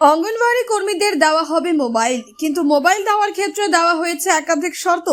অঙ্গনওয়াড়ি কর্মীদের দেওয়া হবে মোবাইল, কিন্তু মোবাইল দেওয়ার ক্ষেত্রে দেওয়া হয়েছে একাধিক শর্ত।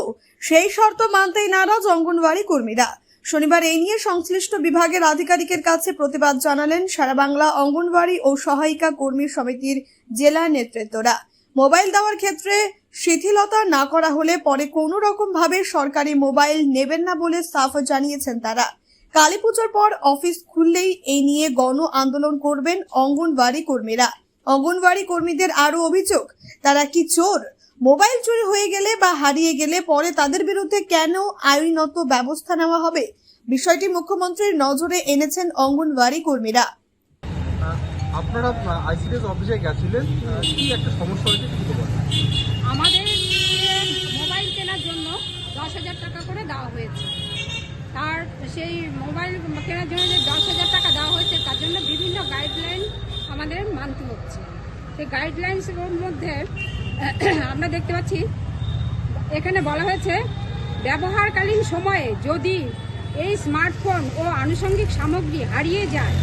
সেই শর্ত মানতেই নারাজ অঙ্গনওয়াড়ি কর্মীরা। শনিবার এই নিয়ে সংশ্লিষ্ট বিভাগের আধিকারিকের কাছে প্রতিবাদ জানালেন সারা বাংলা অঙ্গনওয়াড়ি ও সহায়িকা কর্মী সমিতির জেলা নেতৃত্বরা। মোবাইল দেওয়ার ক্ষেত্রে শিথিলতা না করা হলে পরে কোনো রকম ভাবে সরকারি মোবাইল নেবেন না বলে সাফ জানিয়েছেন তারা। কালী পুজোর পর অফিস খুললেই এই নিয়ে গণ আন্দোলন করবেন অঙ্গনওয়াড়ি কর্মীরা। অঙ্গনওয়াড়ি কর্মীদের আরও অভিযোগ তারা কি চোর? মোবাইল চুরি হয়ে গেলে বা হারিয়ে গেলে পরে তাদের বিরুদ্ধে কেন আইনত ব্যবস্থা নেওয়া হবে? বিষয়টি মুখ্যমন্ত্রীর নজরে এনেছেন অঙ্গনওয়াড়ি কর্মীরা। আপনারা আইসিডিএস অফিসে গেছিলেন কি একটা সমস্যা হয়েছে কি আমাদের মোবাইল কেনার জন্য দশ হাজার টাকা করে দেওয়া হয়েছে। তার সেই মোবাইল কেনার জন্য যে দশ হাজার টাকা দেওয়া হয়েছে তার জন্য বিভিন্ন গাইডলাইন সেই গাইডলাইন্সের মধ্যে, আমরা দেখতে পাচ্ছি, এখানে বলা হয়েছে, ব্যবহারকালীন সময়ে যদি এই স্মার্টফোন ও আনুষঙ্গিক সামগ্রী হারিয়ে যায়,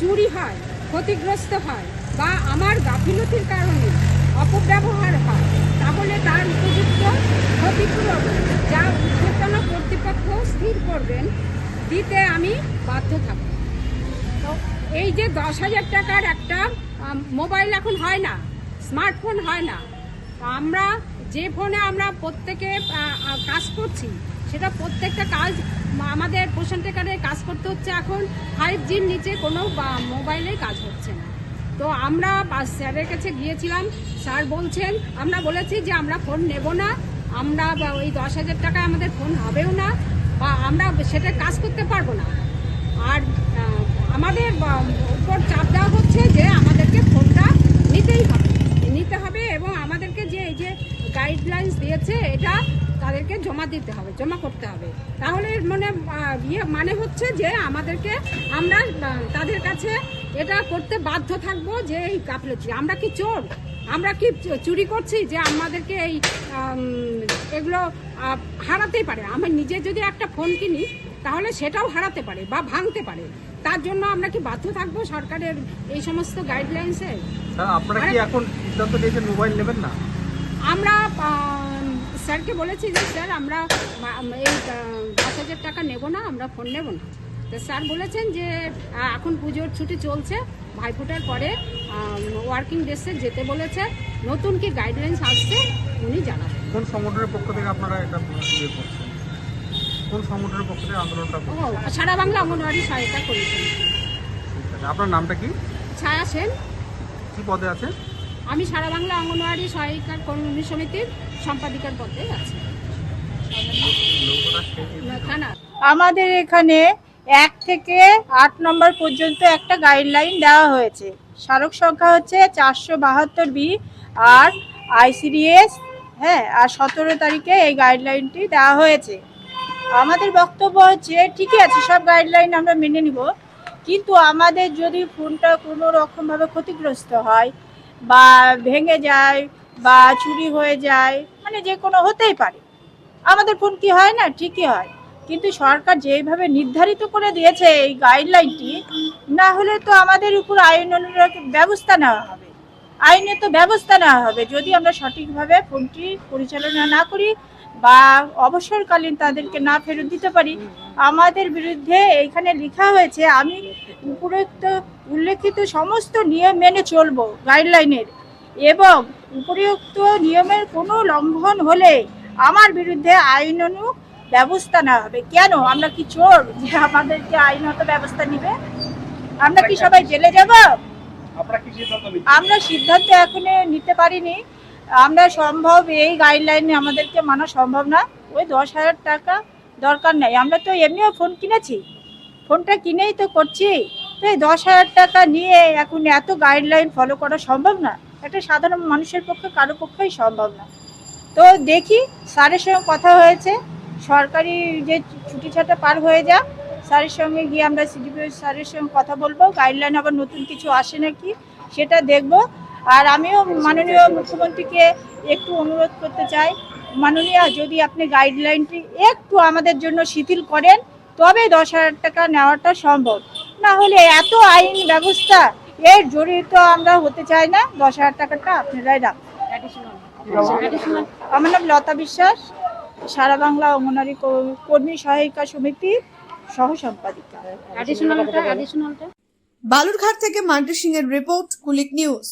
চুরি হয়, ক্ষতিগ্রস্ত হয় বা আমার গাফিলতির কারণে অপব্যবহার হয়, তাহলে তার উপযুক্ত ক্ষতিপূরণ যা উচ্চতন কর্তৃপক্ষ স্থির করবেন, দিতে আমি বাধ্য থাকব। এই যে দশ হাজার টাকার একটা মোবাইল এখন হয় না, স্মার্টফোন হয় না। আমরা যে ফোনে আমরা প্রত্যেকে কাজ করছি, সেটা প্রত্যেকটা কাজ আমাদের পোষণ কাজ করতে হচ্ছে এখন। ফাইভ জির নিচে কোনো মোবাইলে কাজ হচ্ছে না। তো আমরা স্যারের কাছে গিয়েছিলাম, স্যার বলছেন, আমরা বলেছি যে আমরা ফোন নেব না, আমরা ওই দশ হাজার টাকায় আমাদের ফোন হবেও না, বা, আমরা সেটা কাজ করতে পারব না। আর আমাদের উপর চাপ দেওয়া হচ্ছে যে আমাদেরকে ফোনটা নিতেই হবে। নিতে হবে এবং আমাদেরকে যে এই যে গাইডলাইন্স দিয়েছে, এটা তাদেরকে জমা দিতে হবে, জমা করতে হবে। তাহলে মানে ইয়ে মানে হচ্ছে যে আমাদেরকে আমরা তাদের কাছে এটা করতে বাধ্য থাকব যে এই গাফলতি। আমরা কি চোর? আমরা কি চুরি করছি যে আমাদেরকে এই এগুলো হারাতেই পারে? আমি নিজে যদি একটা ফোন কিনি, তাহলে সেটাও হারাতে পারে বা ভাঙতে পারে। তার জন্য আমরা কি বাধ্য থাকব সরকারের এই সমস্ত গাইডলাইন্সে স্যার আপনারা কি এখন সিদ্ধান্ত নিয়েছেন মোবাইল নেবেন না? আমরা স্যারকে বলেছি যে স্যার আমরা এই দশ হাজার টাকা নেব না আমরা ফোন নেব না। তো স্যার বলেছেন যে এখন পুজোর ছুটি চলছে ভাইফোঁটার পরে ওয়ার্কিং ডেসে যেতে বলেছে। নতুন কি গাইডলাইন্স আসছে উনি জানাবেন। কোন সংগঠনের পক্ষ থেকে আপনারা এটা কোন সংগঠনের পক্ষ থেকে আন্দোলনটা ও সারা বাংলা অঙ্গনওয়াড়ি সহায়তা করেছেন ঠিক আছে আপনার নামটা কি? ছায়া সেন। কি পদে আছেন? আমি সারা বাংলা অঙ্গনওয়াড়ি সহায়িকা কর্মী সমিতির সম্পাদিকার পদে আছি। আমাদের এখানে এক থেকে আট নম্বর পর্যন্ত একটা গাইডলাইন দেওয়া হয়েছে। স্মারক সংখ্যা হচ্ছে চারশো বাহাত্তর বি আর আইসিডিএস হ্যাঁ আর সতেরো তারিখে এই গাইডলাইনটি দেওয়া হয়েছে। আমাদের বক্তব্য হচ্ছে, ঠিকই আছে, সব গাইডলাইন আমরা মেনে নিব। কিন্তু আমাদের যদি ফোনটা কোনো রকমভাবে ক্ষতিগ্রস্ত হয় বা ভেঙে যায় বা চুরি হয়ে যায় মানে যে কোনো হতেই পারে। আমাদের ফোন কি হয় না? ঠিকই হয়। কিন্তু সরকার যেভাবে নির্ধারিত করে দিয়েছে এই গাইডলাইনটি না হলে তো আমাদের উপর আইন অনুযায়ী ব্যবস্থা নেওয়া হবে। আইনে তো ব্যবস্থা নেওয়া হবে। যদি আমরা সঠিকভাবে ফোনটি পরিচালনা না করি বা অবসরকালীন তাদেরকে না ফেরত দিতে পারি, আমাদের বিরুদ্ধে এখানে লেখা হয়েছে, আমি উপরোক্ত উল্লেখিত সমস্ত নিয়ম মেনে চলবো গাইডলাইনের এবং উপরিউক্ত নিয়মের কোনো লঙ্ঘন হলে আমার বিরুদ্ধে আইনানু ব্যবস্থা নেওয়া হবে। কেন? আমরা কি চোর? যে আমাদেরকে আইনত ব্যবস্থা নিবে? আমরা কি সবাই জেলে যাব? আমরা সিদ্ধান্ত এখনও নিতে পারিনি। আমরা সম্ভব এই গাইডলাইনে আমাদেরকে মানা সম্ভব না। ওই দশ হাজার টাকা দরকার নেই। আমরা তো এমনিও ফোন কিনেছি। ফোনটা কিনেই তো করছি। তো এই দশ হাজার টাকা নিয়ে এখন এত গাইডলাইন ফলো করা সম্ভব না। একটা সাধারণ মানুষের পক্ষে, কারও পক্ষেই সম্ভব না। তো দেখি, স্যারের সঙ্গে কথা হয়েছে। সরকারি যে ছুটি ছাটা পার হয়ে যাক। স্যারের সঙ্গে গিয়ে আমরা সিডিপিও স্যারের সঙ্গে কথা বলব। গাইডলাইন আবার নতুন কিছু আসে নাকি সেটা দেখব। আর আমিও মাননীয় মুখ্যমন্ত্রীকে একটু অনুরোধ করতে চাই। মাননীয়, যদি আপনি গাইডলাইনটি একটু আমাদের জন্য শিথিল করেন, তবে দশ হাজার টাকা নেওয়াটা সম্ভব। না হলে এত আইন ব্যবস্থা, এর জড়িত আমরা হতে চাই না। দশ হাজার টাকাটা আপনারাই রাখুন আমার নাম লতা বিশ্বাস, সারা বাংলা অঙ্গনারী কর্মী সহায়িকা সমিতি। সহসম্পাদিকা। বালুরঘাট থেকে মান্টু সিং এর রিপোর্ট কুলিক নিউজ।